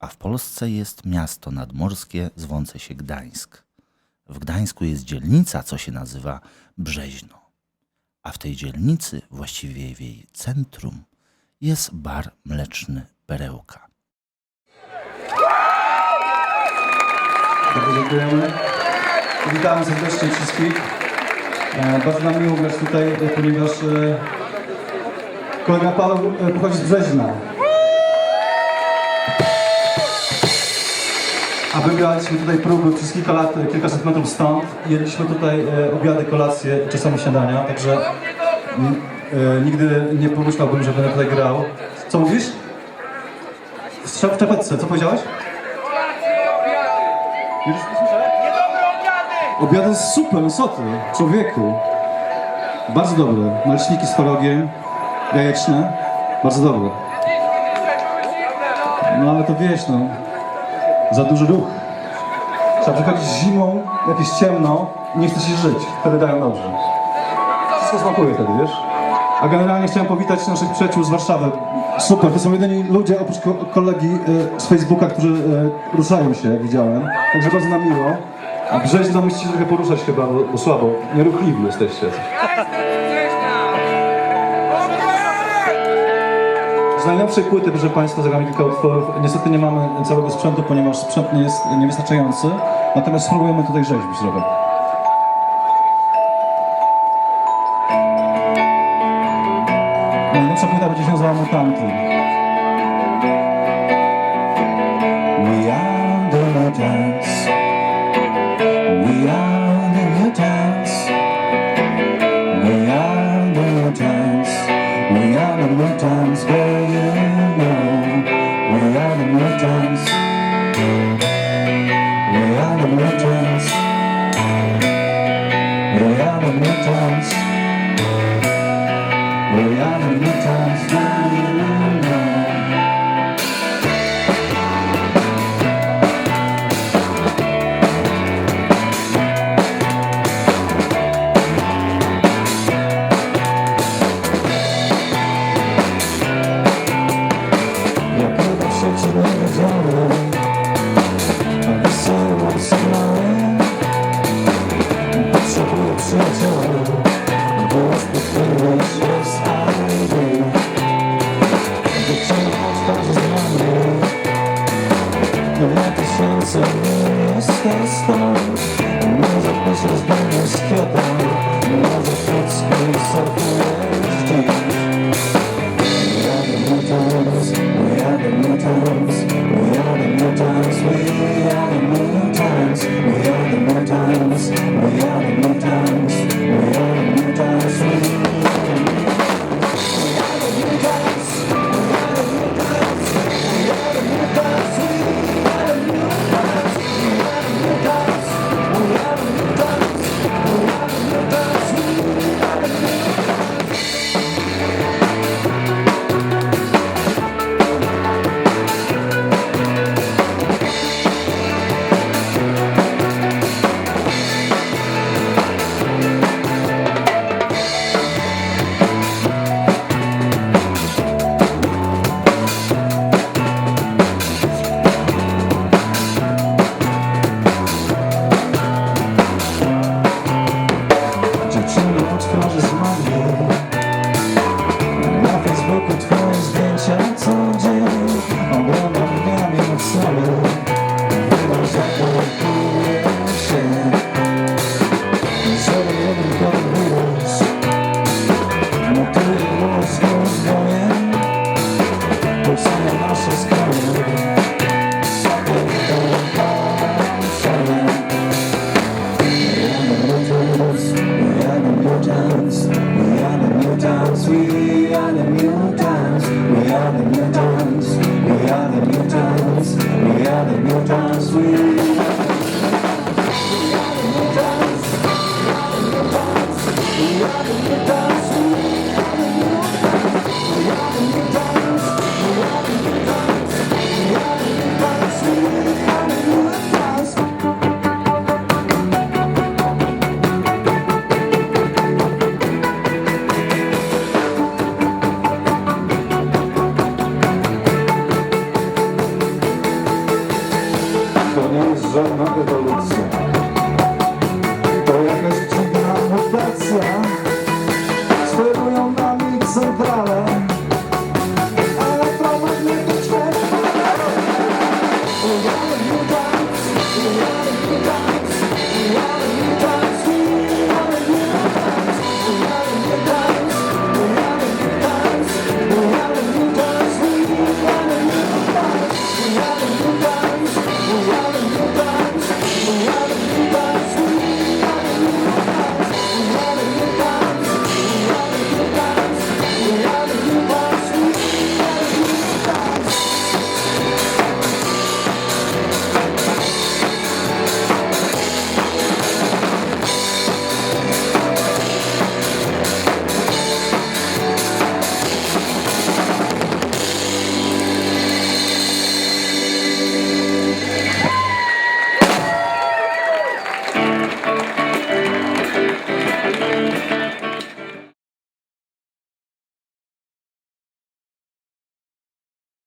a w Polsce jest miasto nadmorskie zwące się Gdańsk. W Gdańsku jest dzielnica, co się nazywa Brzeźno. A w tej dzielnicy, właściwie w jej centrum, jest bar mleczny Perełka. Bardzo dziękujemy. Witamy serdecznie wszystkich. E, Bardzo nam miło grać tutaj, ponieważ e, kolega Paweł e, pochodzi z Brzeźna. A wygraliśmy tutaj próby przez kilka lat, e, kilkaset metrów stąd. Jedliśmy tutaj e, obiady, kolacje, czasami śniadania, także e, nigdy nie pomyślałbym, że będę tutaj grał. Co mówisz? W czapeczce, co powiedziałeś? Już nie słyszę? Obiad jest super, co ty, człowieku. Bardzo dobre. Naleśniki z twarogiem, jajeczne. Bardzo dobre. No ale to wiesz, no. Za duży ruch. Trzeba przychodzić zimą, jak jest ciemno i nie chce się żyć. Wtedy dają dobrze. Wszystko smakuje wtedy, wiesz? A generalnie chciałem powitać naszych przyjaciół z Warszawy. Super, to są jedyni ludzie oprócz ko- kolegi e, z Facebooka, którzy e, ruszają się, jak widziałem. Także bardzo nam miło. A Brzeźno musicie trochę poruszać chyba, bo, bo słabo. Nieruchliwi jesteście. Z najnowszej płyty, proszę Państwa, zagramy kilka utworów. Niestety nie mamy całego sprzętu, ponieważ sprzęt nie jest niewystarczający. Natomiast spróbujemy tutaj rzeźbić trochę. Najnowsza płyta będzie się nazywała Mutanty. Yeah, yeah. yes, yes, yes. sweet. 오